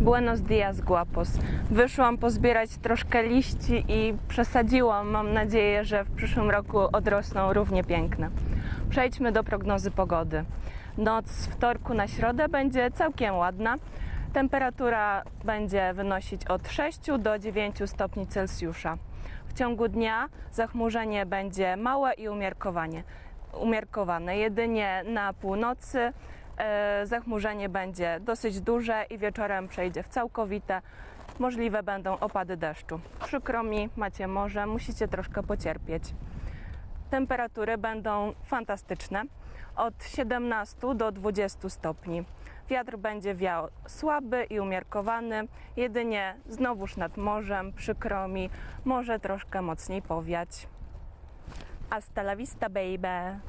Buenos dias, guapos. Wyszłam pozbierać troszkę liści i przesadziłam. Mam nadzieję, że w przyszłym roku odrosną równie piękne. Przejdźmy do prognozy pogody. Noc z wtorku na środę będzie całkiem ładna. Temperatura będzie wynosić od 6 do 9 stopni Celsjusza. W ciągu dnia zachmurzenie będzie małe i umiarkowanie. umiarkowane. Jedynie na północy zachmurzenie będzie dosyć duże i wieczorem przejdzie w całkowite. Możliwe będą opady deszczu. Przykro mi, macie morze, musicie troszkę pocierpieć. Temperatury będą fantastyczne, od 17 do 20 stopni. Wiatr będzie wiał słaby i umiarkowany, jedynie znowuż nad morzem, przykro mi, może troszkę mocniej powiać. Hasta la vista, baby!